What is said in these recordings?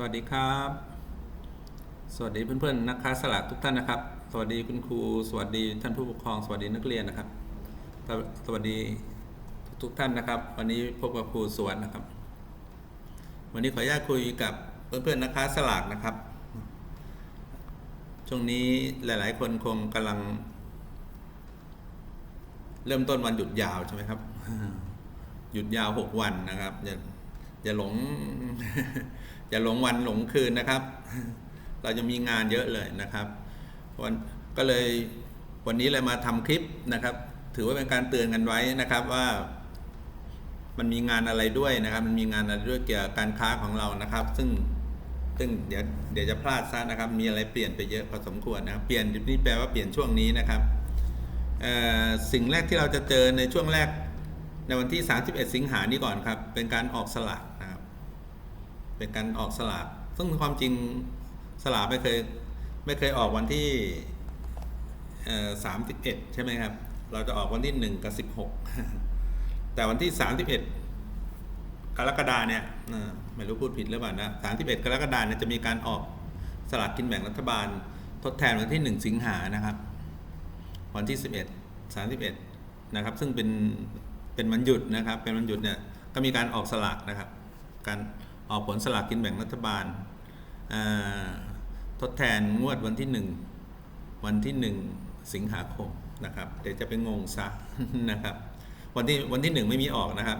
สวัสดีครับ สวัสดีเพื่อนๆนักค้าสลากทุกท่านนะครับ สวัสดีคุณครู สวัสดีท่านผู้ปกครอง สวัสดีนักเรียนนะครับ สวัสดีทุกท่านนะครับ วันนี้พบกับครูสวนนะครับ วันนี้ขออนุญาตคุยกับเพื่อนๆนักค้าสลากนะครับ ช่วงนี้หลาย ๆ คนคงกำลัง เริ่มต้นวันหยุดยาวใช่ไหมครับ หยุดยาวหกวันนะครับอย่าอย่าหลง อย่าหลงวันหลงคืนนะครับ เราจะมีงานเยอะเลยนะครับวันก็เลยวันนี้เลยมาทำคลิปนะครับ ถือว่าเป็นการเตือนกันไว้นะครับว่า มันมีงานอะไรด้วยนะครับ มันมีงานอะไรด้วยเกี่ยวกับการค้าของเรานะครับ ซึ่งซึ่งเดี๋ยวเดี๋ยวจะพลาดซะนะครับ มีอะไรเปลี่ยนไปเยอะพอสมควรนะครับ เปลี่ยนนี่แปลว่าเปลี่ยนช่วงนี้นะครับสิ่งแรกที่เราจะเจอในช่วงแรกในวันที่ 31 สิงหานี้ก่อนครับ เป็นการออกสลาก เป็นการออกสลากซึ่งความจริงสลากไม่เคยไม่เคยออกวันที่เอ่อ31ใช่ไหมครับ เราจะออกวันที่1กับ16แต่วันที่31กรกฎาเนี่ยไม่รู้พูดผิดหรือเปล่านะ31กรกฎาเนี่ยจะมีการออกสลากกินแบ่งรัฐบาล ทดแทนวันที่1สิงหานะครับ วันที่11 31นะครับ ซึ่งเป็นเป็นวันหยุดนะครับ เป็นวันหยุดเนี่ยก็มีการออกสลากนะครับ การ ออกผลสลากกินแบ่งรัฐบาลทดแทนงวดวันที่ 1 วันที่ 1 สิงหาคมนะครับ เดี๋ยวจะไปงงซะนะครับ วันที่วันที่ 1 ไม่มีออกนะครับ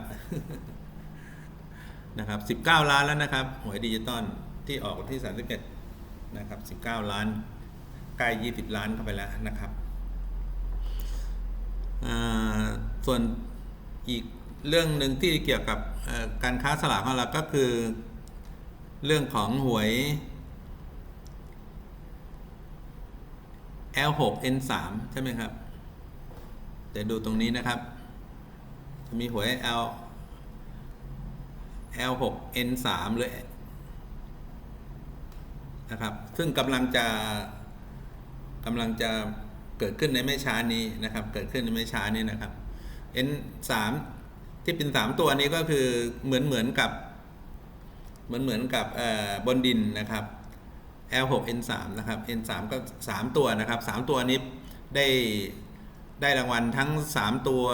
นะครับ19 ล้านแล้วนะครับหวยดิจิตอลที่ออกวันที่ 31นะครับ19 ล้านใกล้20 ล้านเข้าไปแล้วนะครับส่วนอีก เรื่องหนึ่งที่เกี่ยวกับการค้าสลากของเราก็คือ เรื่องของหวย L6 N3 ใช่ไหมครับเดี๋ยวดูตรงนี้นะครับ จะมีหวย L L6 N3 เลยนะครับ ซึ่งกำลังจะกำลังจะเกิดขึ้นในไม่ช้านี้นะครับ เกิดขึ้นในไม่ช้านี้นะครับ N 3 ที่เป็น3ตัวนี้ก็คือเหมือนเหมือนกับ เหมือนเหมือนกับบนดินนะครับ L 6 N 3 นะครับ N 3 ก็ 3 ตัวนะครับ 3 ตัวนี้ได้ได้รางวัลทั้ง 3 ตัว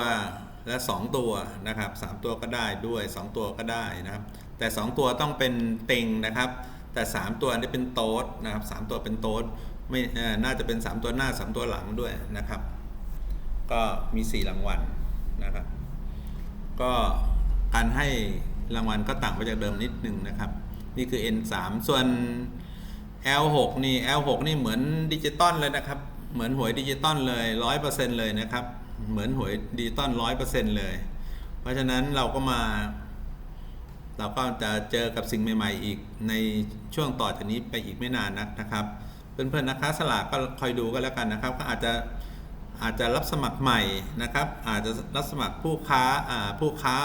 และ 2 ตัวนะครับ 3 ตัวก็ได้ด้วย 2 ตัวก็ได้นะครับ แต่ 2 ตัวต้องเป็นเต็งนะครับ แต่ 3 ตัวนี้เป็นโต๊ดนะครับ 3 ตัวเป็นโต๊ดไม่น่าจะเป็น 3 ตัวหน้า 3 ตัวหลังด้วยนะครับ ก็มี 4 รางวัลนะครับ ก็การให้รางวัลก็ต่างไปจากเดิมนิดนึงนะครับ นี่คือ N3 ส่วน L6 นี่ L6 นี่เหมือนดิจิตอลเลยนะครับ เหมือนหวยดิจิตอลเลยร้อยเปอร์เซ็นเลยนะครับ เหมือนหวยดิจิตอลร้อยเปอร์เซ็นเลย เพราะฉะนั้นเราก็มาเราก็จะเจอกับสิ่งใหม่ ๆ อีกในช่วงต่อจากนี้ไปอีกไม่นานนักนะครับ เพื่อนๆนักค้าสลากก็คอยดูก็แล้วกันนะครับ ก็อาจจะ อาจจะรับสมัครใหม่นะครับ อาจจะรับสมัครผู้ค้าผู้ค้า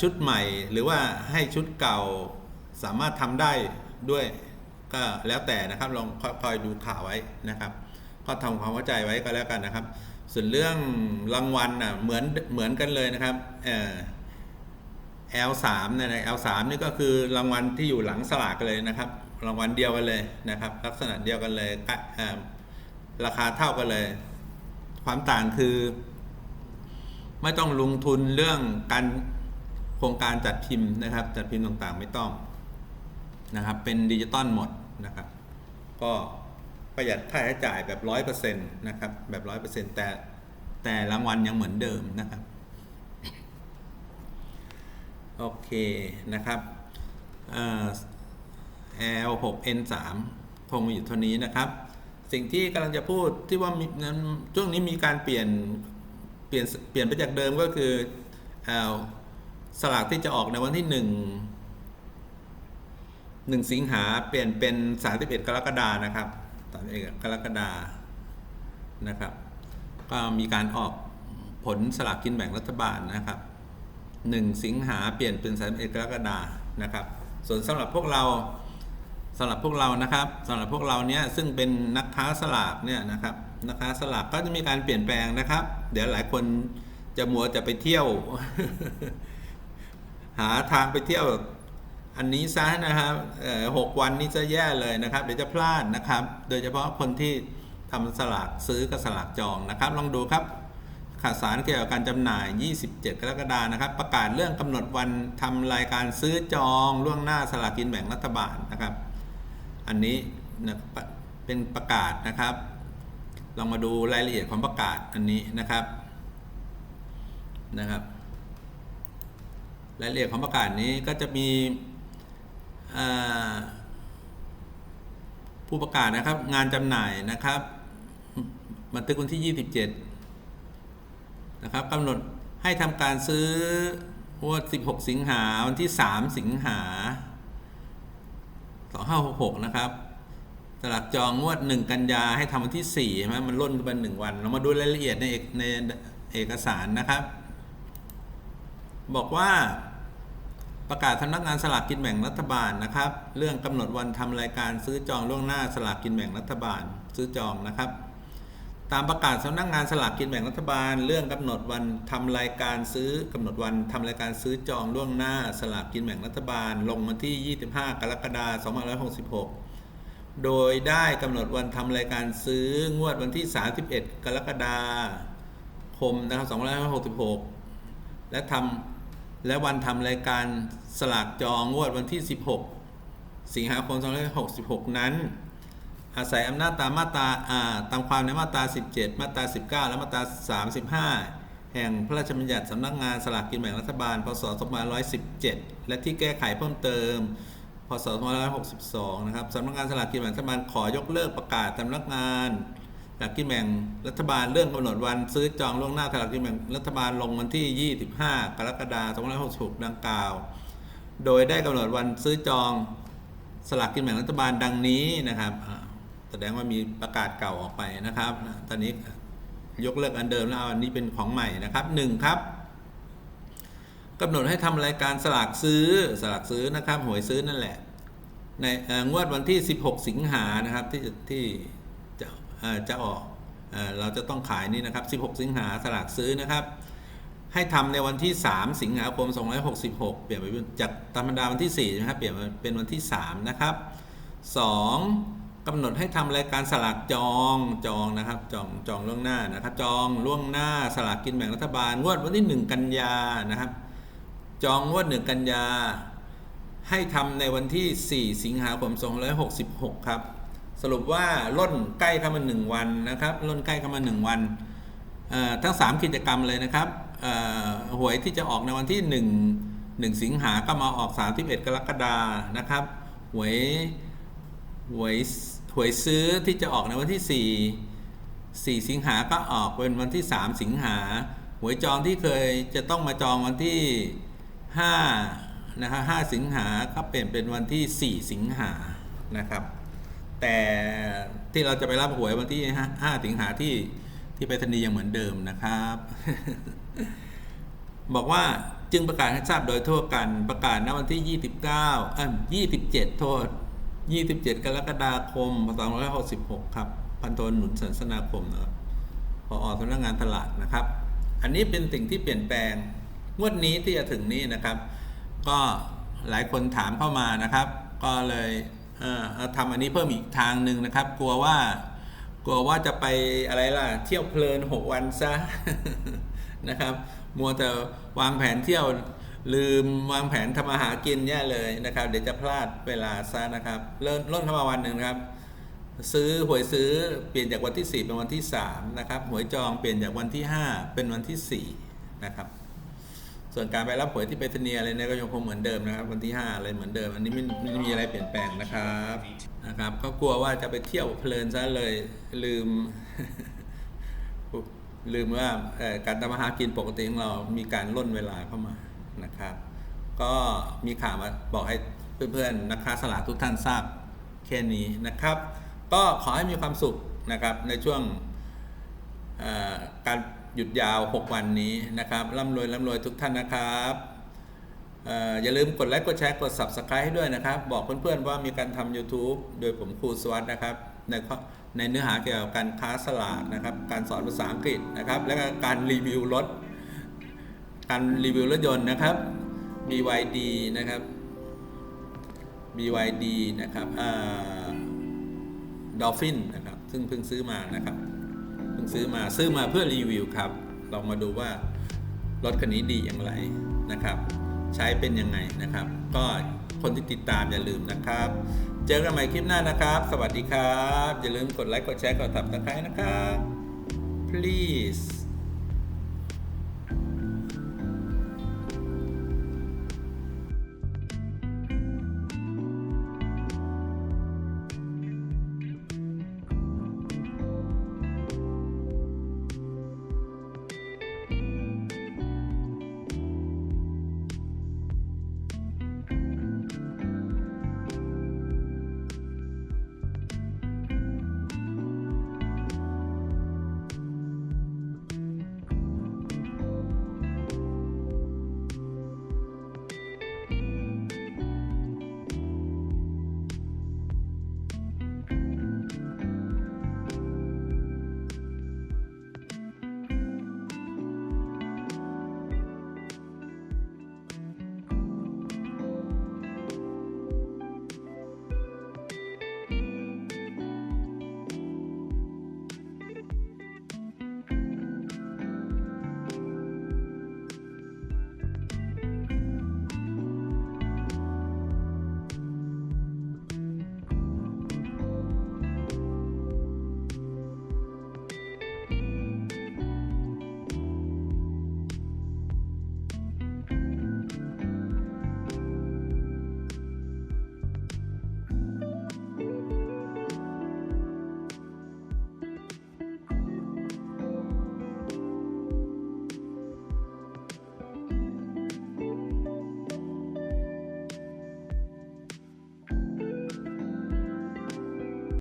ชุดใหม่ หรือว่าให้ชุดเก่าสามารถทำได้ด้วยก็แล้วแต่นะครับลองคคอยดูข่าวไว้นะครับ ก็ทำความเข้าใจไว้ก็แล้วกันนะครับ ส่วนเรื่องรางวัลน่ะเหมือนเหมือนกันเลยนะครับเอ่อ L3 เนี่ยนะ L3 นี่ก็คือรางวัลที่อยู่หลังสลากเลยนะครับ รางวัลเดียวกันเลยนะครับ ลักษณะเดียวกันเลยราคาเท่ากันเลย ความต่างคือ ไม่ต้องลงทุนเรื่องการโครงการจัดพิมพ์นะครับ จัดพิมพ์ต่างๆไม่ต้องนะครับ เป็นดิจิตอลหมดนะครับ ก็ประหยัดค่าใช้จ่ายแบบร้อยเปอร์เซ็นต์นะครับ แบบร้อยเปอร์เซ็นต์แต่แต่รางวัลยังเหมือนเดิมนะครับ โอเคนะครับเอ่อ L6N3 คงมีอยู่เท่านี้นะครับ สิ่งที่กำลังจะพูดที่ว่ามีนั้นช่วงนี้มีการเปลี่ยนเปลี่ยนเปลี่ยนไปจากเดิมก็คืออสลากที่จะออกในวันที่หนึ่งหนึ่งสิงหาเปลี่ยนเป็น31กรกฎานะครับ31กรกฎานะครับ ก็มีการออกผลสลากกินแบ่งรัฐบาลนะครับ1สิงหาเปลี่ยนเป็น31กรกฎานะครับ ส่วนสำหรับพวกเรา สำหรับพวกเรานะครับสำหรับพวกเราเนี้ยซึ่งเป็นนักค้าสลากเนี่ยนะครับนักค้าสลากก็จะมีการเปลี่ยนแปลงนะครับ เดี๋ยวหลายคนจะมัวจะไปเที่ยว หาทางไปเที่ยวอันนี้ซะนะครับหกวันนี้จะแย่เลยนะครับ เดี๋ยวจะพลาดนะครับ โดยเฉพาะคนที่ทำสลากซื้อกับสลากจองนะครับ ลองดูครับข่าวสารเกี่ยวกับการจำหน่าย 27 กรกฎานะครับ ประกาศเรื่องกำหนดวันทำรายการซื้อจองล่วงหน้าสลากกินแบ่งรัฐบาลนะครับ อันนี้นะเป็นประกาศนะครับ ลองมาดูรายละเอียดของประกาศอันนี้นะครับนะครับ รายละเอียดของประกาศนี้ก็จะมีผู้ประกาศนะครับ งานจำหน่ายนะครับบันทึกวันที่ 27 นะครับกำหนดให้ทำการซื้องวด 16 สิงหาวันที่ 3 สิงหา 2566 นะครับสลักจองงวด 1 กันยาให้ทำวันที่4ใช่ไหมมันล่นไปหนึ่งวัน เรามาดูรายละเอียดในเอกในเอกสารนะครับ บอกว่าประกาศสำนักงานสลากกินแบ่งรัฐบาลนะครับ เรื่องกำหนดวันทำรายการซื้อจองล่วงหน้าสลากกินแบ่งรัฐบาลซื้อจองนะครับ ตามประกาศสำนักงานสลากกินแบ่งรัฐบาล เรื่องกำหนดวันทำรายการซื้อกำหนดวันทำรายการซื้อจองล่วงหน้าสลากกินแบ่งรัฐบาล ลงวันที่ 25 กรกฎาคม 2566 โดยได้กำหนดวันทำรายการซื้องวดวันที่ 31 กรกฎาคมนะครับ2566 และทำและวันทำรายการสลากจองงวดวันที่ 16 สิงหาคม 2566 นั้น อาศัยอำนาจตามมาตราตามความในมาตรา 17 มาตรา 19 และมาตรา 35 แห่งพระราชบัญญัติสำนักงานสลากกินแบ่งรัฐบาล พศ 2517 และที่แก้ไขเพิ่มเติม พศ 2562 นะครับสำนักงานสลากกินแบ่งรัฐบาลขอยกเลิกประกาศสำนักงานสลากกินแบ่งรัฐบาลเรื่องกำหนดวันซื้อจองล่วงหน้าสลากกินแบ่งรัฐบาลลงวันที่ 25 กรกฎาคม 2566 ดังกล่าว โดยได้กำหนดวันซื้อจองสลากกินแบ่งรัฐบาลดังนี้นะครับอ่า แสดงว่ามีประกาศเก่าออกไปนะครับ ตอนนี้ยกเลิกอันเดิมแล้วอันนี้เป็นของใหม่นะครับหนึ่งครับกำหนดให้ทำรายการสลากซื้อสลากซื้อนะครับหวยซื้อนั่นแหละ ในงวดวันที่ 16 สิงหานะครับที่ที่จะจะออกเอเราจะต้องขายนี่นะครับ 16 สิงหาสลากซื้อนะครับ ให้ทำในวันที่ 3 สิงหาคม 266 เปลี่ยนไปจากธรรมดาวันที่4นะครับเปลี่ยนเป็นวันที่ 3 นะครับ 2. กำหนดให้ทำรายการสลากจองจองนะครับจองจองล่วงหน้านะครับจองล่วงหน้าสลากกินแบ่งรัฐบาลงวดวันที่ 1 กันยานะครับ จองงวด 1 กันยา ให้ทำในวันที่ 4 สิงหาคม2566 ครับ สรุปว่าล่นใกล้เข้ามา 1 วันนะครับล่นใกล้เข้ามา 1 วันทั้ง 3 กิจกรรมเลยนะครับหวยที่จะออกในวันที่ 1 1 สิงหาก็มาออก 31 กรกฎานะครับหวยหวย หวยซื้อที่จะออกในวันที่ 4 4 สิงหาก็ออกเป็นวันที่ 3 สิงหา หวยจองที่เคยจะต้องมาจองวันที่ 5 นะครับ5สิงหาก็เปลี่ยนเป็นวันที่ 4 สิงหานะครับ แต่ที่เราจะไปรับหวยวันที่ 5 สิงหาที่ที่ไปรษณียังเหมือนเดิมนะครับ บอกว่าจึงประกาศให้ทราบโดยทั่วกันประกาศณวันที่ 29เอ่อ27 โทษ 27 กรกฎาคม2566 ครับ พันโทหนุนสันสนาคมนะครับพอสำนักงานตลาดนะครับ อันนี้เป็นสิ่งที่เปลี่ยนแปลง งวดนี้ที่จะถึงนี้นะครับ ก็หลายคนถามเข้ามานะครับ ก็เลยเอ่อเอาทำอันนี้เพิ่มอีกทางหนึ่งนะครับ กลัวว่า กลัวว่าจะไปอะไรล่ะ เที่ยวเพลิน 6 วันซะนะครับ มัวแต่วางแผนเที่ยว ลืมวางแผนทำอาหารกินแย่เลยนะครับ เดี๋ยวจะพลาดเวลาซะนะครับ เริ่มล่นเข้ามาวันหนึ่งครับ ซื้อหวยซื้อเปลี่ยนจากวันที่ 4 เป็นวันที่ 3 นะครับ หวยจองเปลี่ยนจากวันที่ 5 เป็นวันที่ 4 นะครับ ส่วนการไปรับหวยที่ไปรษณียอะไรเนี่ยก็ยังคงเหมือนเดิมนะครับ วันที่5อะไรเหมือนเดิม อันนี้ไม่ไม่มีอะไรเปลี่ยนแปลงนะครับนะครับ ก็กลัวว่าจะไปเที่ยวเพลินซะเลยลืมลืมว่าการทำอาหารกินปกติของเรามีการล่นเวลาเข้ามา นะครับ ก็มีข่าวมาบอกให้เพื่อนๆนักค้าสลากทุกท่านทราบแค่นี้นะครับ ก็ขอให้มีความสุขนะครับในช่วงการหยุดยาว 6 วันนี้นะครับร่ำรวยร่ำรวยทุกท่านนะครับออย่าลืมกดไลค์กดแชร์กด Subscribe ให้ด้วยนะครับ บอกเพื่อนๆว่ามีการทำ YouTube โดยผมครูสวัสดนะครับในในเนื้อหาเกี่ยวกับการค้าสลากนะครับ การสอนภาษาอังกฤษนะครับ และการรีวิวรถ การรีวิวรถยนต์นะครับ BYD นะครับ BYD นะครับอ่า Dolphin นะครับ ซึ่งเพิ่งซื้อมานะครับ เพิ่งซื้อมาซื้อมาเพื่อรีวิวครับลองมาดูว่ารถคันนี้ดีอย่างไรนะครับ ใช้เป็นยังไงนะครับ ก็คนที่ติดตามอย่าลืมนะครับ เจอกันใหม่คลิปหน้านะครับ สวัสดีครับ อย่าลืมกดไลค์กดแชร์กดตับตะไคร้นะครับ please